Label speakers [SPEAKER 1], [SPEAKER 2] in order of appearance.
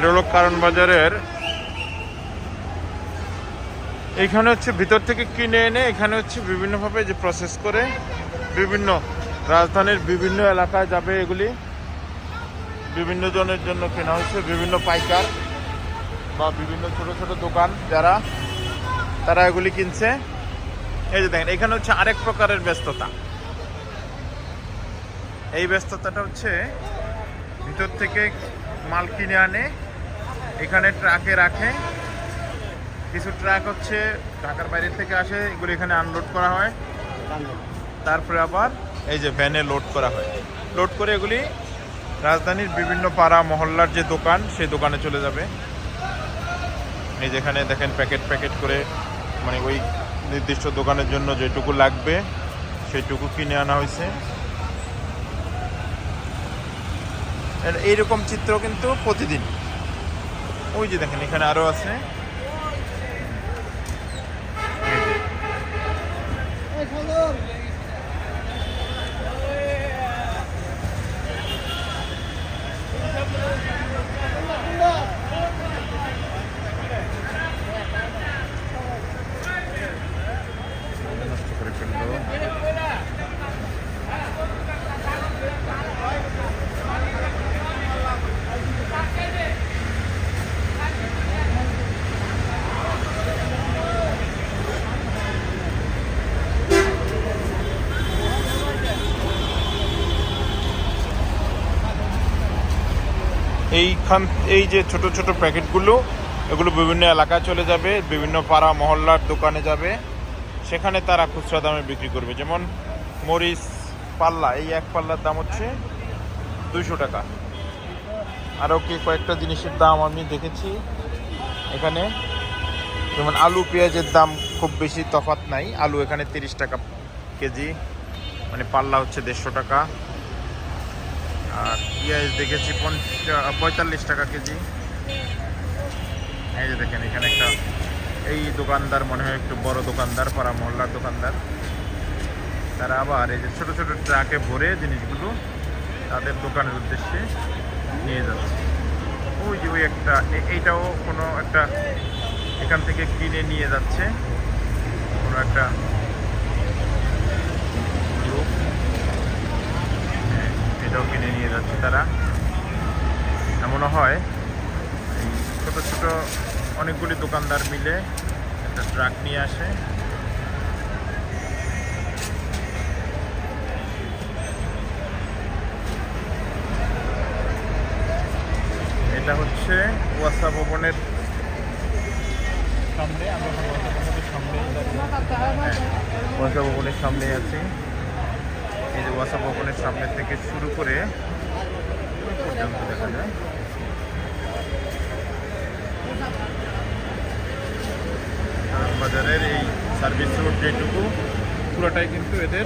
[SPEAKER 1] এটা হলো কারণ বাজারের। এখানে হচ্ছে ভিতর থেকে কিনে এনে এখানে হচ্ছে বিভিন্নভাবে যে প্রসেস করে বিভিন্ন রাজধানীর বিভিন্ন এলাকায় যাবে এগুলি। বিভিন্ন জনের জন্য কেনা হচ্ছে বিভিন্ন পাইকার বা বিভিন্ন ছোট ছোট দোকান যারা, তারা এগুলি কিনছে। এই যে দেখেন, এখানে হচ্ছে আরেক প্রকারের ব্যস্ততা। এই ব্যস্ততাটা হচ্ছে ভিতর থেকে মাল কিনে আনে এখানে ট্রাকে রাখে। কিছু ট্রাক হচ্ছে ঢাকার বাইরে থেকে আসে, এগুলো এখানে আনলোড করা হয়। তারপরে আবার এই যে ভ্যানে লোড করা হয়। লোড করে এগুলি রাজধানীর বিভিন্ন পাড়া, মহল্লার যে দোকান, সেই দোকানে চলে যাবে। এই যেখানে দেখেন প্যাকেট প্যাকেট করে মানে ওই নির্দিষ্ট দোকানের জন্য যেটুকু লাগবে সেইটুকু কিনে আনা হয়েছে। এইরকম চিত্র কিন্তু প্রতিদিন। ওই যে দেখেন এখানে আরও আছে। এইখান, এই যে ছোট ছোট প্যাকেটগুলো, এগুলো বিভিন্ন এলাকায় চলে যাবে, বিভিন্ন পাড়া মহল্লার দোকানে যাবে। সেখানে তারা খুচরা দামে বিক্রি করবে। যেমন মরিচ পাল্লা, এই এক পাল্লার দাম হচ্ছে দুইশো টাকা। আরও কি কয়েকটা জিনিসের দাম আমি দেখেছি এখানে। যেমন আলু, পেঁয়াজের দাম খুব বেশি তফাত নাই। আলু এখানে তিরিশ টাকা কেজি মানে পাল্লা হচ্ছে দেড়শো টাকা। আর পেঁয়াজ দেখেছি পঁয়তাল্লিশ টাকা কেজি। এই যে দেখেন, এখানে একটা এই দোকানদার, মনে হয় একটু বড় দোকানদার, পাড়া মহল্লার দোকানদার। তারা আবার এই যে ছোট ছোট ট্রাকে ভরে জিনিসগুলো তাদের দোকানের উদ্দেশ্যে নিয়ে যাচ্ছে। ওই যে ওই একটা এইটাও কোনো একটা এখান থেকে কিনে নিয়ে যাচ্ছে। কোনো একটা লোক হ্যাঁ, এটাও কিনে নিয়ে যাচ্ছে তারা এমনও হয়। এই ছোট ছোট অনেকগুলি দোকানদার মিলে একটা ট্রাক নিয়ে আসে। এটা হচ্ছে ওয়াসা ভবনের সামনে এখন ওয়াসা ভবনের সামনে আছি। এই যে ওয়াসা ভবনের সামনে থেকে শুরু করে পর্যন্ত দেখা যায়। বাজারের এই সার্ভিস রোড যেটুকু পুরোটাই কিন্তু এদের